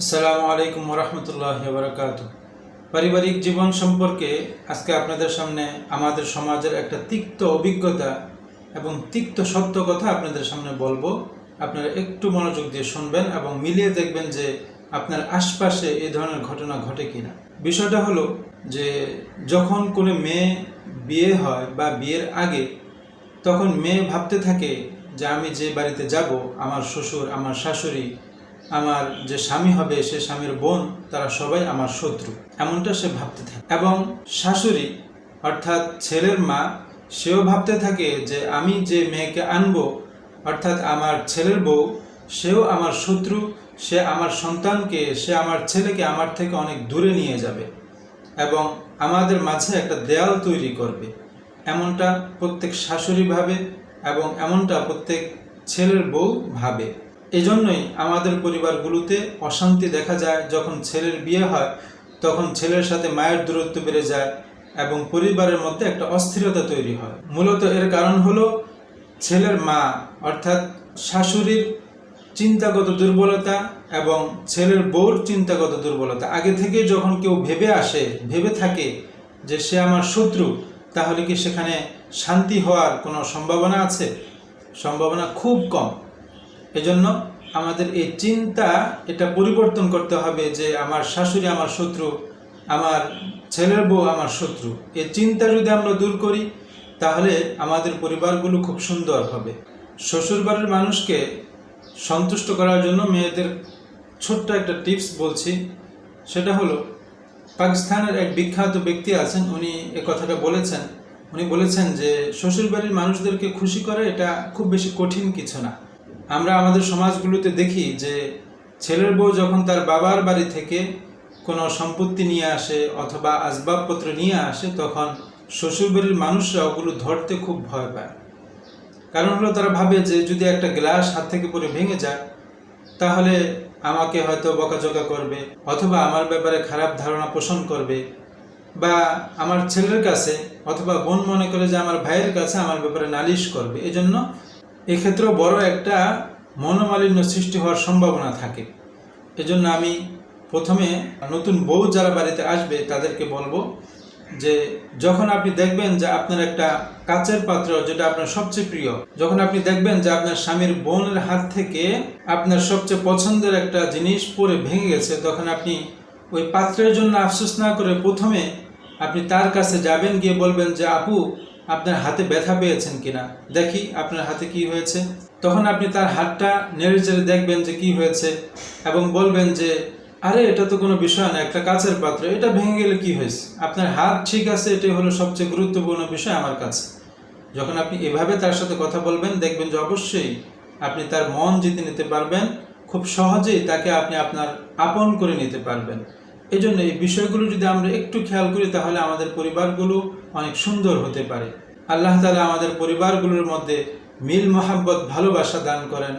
আসসালামু আলাইকুম রহমতুল্লাহ বারকাত পারিবারিক জীবন সম্পর্কে আজকে আপনাদের সামনে আমাদের সমাজের একটা তিক্ত অভিজ্ঞতা এবং তিক্ত সত্য কথা আপনাদের সামনে বলব। আপনারা একটু মনোযোগ দিয়ে শুনবেন এবং মিলিয়ে দেখবেন যে আপনার আশপাশে এই ধরনের ঘটনা ঘটে কিনা। বিষয়টা হলো যে যখন কোনো মেয়ে বিয়ে হয় বা বিয়ের আগে তখন মেয়ে ভাবতে থাকে যে আমি যে বাড়িতে যাব, আমার শ্বশুর, আমার শাশুড়ি আমার যে স্বামী হবে, সে স্বামীর বোন, তারা সবাই আমার শত্রু। এমনটা সে ভাবতে থাকে। এবং শাশুড়ি, অর্থাৎ ছেলের মা, সেও ভাবতে থাকে যে, আমি যে মেয়েকে আনব, অর্থাৎ আমার ছেলের বউ, সেও আমার শত্রু, সে আমার সন্তানকে, সে আমার ছেলেকে আমার থেকে অনেক দূরে নিয়ে যাবে এবং আমাদের মাঝে একটা দেয়াল তৈরি করবে। এমনটা প্রত্যেক শাশুড়ি ভাবে এবং এমনটা প্রত্যেক ছেলের বউ ভাবে। এজন্যই আমাদের পরিবারগুলোতে অশান্তি দেখা যায় যখন ছেলের বিয়ে হয়, তখন ছেলের সাথে মায়ের দূরত্ব বেড়ে যায় এবং পরিবারের মধ্যে একটা অস্থিরতা তৈরি হয়। মূলত এর কারণ হলো ছেলের মা, অর্থাৎ শাশুড়ির চিন্তাগত দুর্বলতা এবং ছেলের বউর চিন্তাগত দুর্বলতা। আগে থেকে যখন কেউ ভেবে আসে, ভেবে থাকে যে সে আমার শত্রু, তাহলে কি সেখানে শান্তি হওয়ার কোনো সম্ভাবনা আছে? সম্ভাবনা খুব কম। এজন্য আমাদের এই চিন্তা, এটা পরিবর্তন করতে হবে যে আমার শাশুড়ি আমার শত্রু, আমার ছেলের বউ আমার শত্রু। এই চিন্তা যদি আমরা দূর করি, তাহলে আমাদের পরিবারগুলো খুব সুন্দর হবে। শ্বশুরবাড়ির মানুষকে সন্তুষ্ট করার জন্য মেয়েদের ছোট্ট একটা টিপস বলছি। সেটা হলো, পাকিস্তানের এক বিখ্যাত ব্যক্তি আছেন, উনি এ কথাটা বলেছেন। উনি বলেছেন যে, শ্বশুরবাড়ির মানুষদেরকে খুশি করা এটা খুব বেশি কঠিন কিছু না। আমরা আমাদের সমাজগুলোতে দেখি যে ছেলের বউ যখন তার বাবার বাড়ি থেকে কোনো সম্পত্তি নিয়ে আসে অথবা আসবাবপত্র নিয়ে আসে, তখন শ্বশুরবাড়ির মানুষরা ওগুলো ধরতে খুব ভয় পায়। কারণ হলো তারা ভাবে যে যদি একটা গ্লাস হাত থেকে পড়ে ভেঙে যায়, তাহলে আমাকে হয়তো বকাঝকা করবে অথবা আমার ব্যাপারে খারাপ ধারণা পোষণ করবে বা আমার ছেলের কাছে অথবা বোন মনে করে যে আমার ভাইয়ের কাছে আমার ব্যাপারে নালিশ করবে। এজন্য এক্ষেত্রেও বড় একটা মনোমালিন্য সৃষ্টি হওয়ার সম্ভাবনা থাকে। এজন্য আমি প্রথমে নতুন বউ যারা বাড়িতে আসবে তাদেরকে বলব যে, যখন আপনি দেখবেন যে আপনার একটা কাচের পাত্র যেটা আপনার সবচেয়ে প্রিয়, যখন আপনি দেখবেন যে আপনার স্বামীর বোনের হাত থেকে আপনার সবচেয়ে পছন্দের একটা জিনিস পরে ভেঙে গেছে, তখন আপনি ওই পাত্রের জন্য আফসোস না করে প্রথমে আপনি তার কাছে যাবেন, গিয়ে বলবেন যে, আপু আপনার হাতে ব্যথা পেয়েছেন কিনা? দেখি আপনার হাতে কি হয়েছে। তখন আপনি তার হাতটা নেড়ে চেড়ে দেখবেন যে কি হয়েছে এবং বলবেন যে, আরে, এটা তো কোনো বিষয় না, একটা কাচের পাত্র, এটা ভেঙে গেলে কি হয়েছে? আপনার হাত ঠিক আছে, এটাই হলো সবচেয়ে গুরুত্বপূর্ণ বিষয় আমার কাছে। যখন আপনি এভাবে তার সাথে কথা বলবেন, দেখবেন যে অবশ্যই আপনি তার মন জিতে নিতে পারবেন, খুব সহজেই তাকে আপনি আপনার আপন করে নিতে পারবেন। এই জন্য এই বিষয়গুলো যদি আমরা একটু খেয়াল করি, তাহলে আমাদের পরিবারগুলো অনেক সুন্দর হতে পারে। আল্লাহ তালা আমাদের পরিবারগুলোর মধ্যে মিল মোহাব্বত ভালোবাসা দান করেন।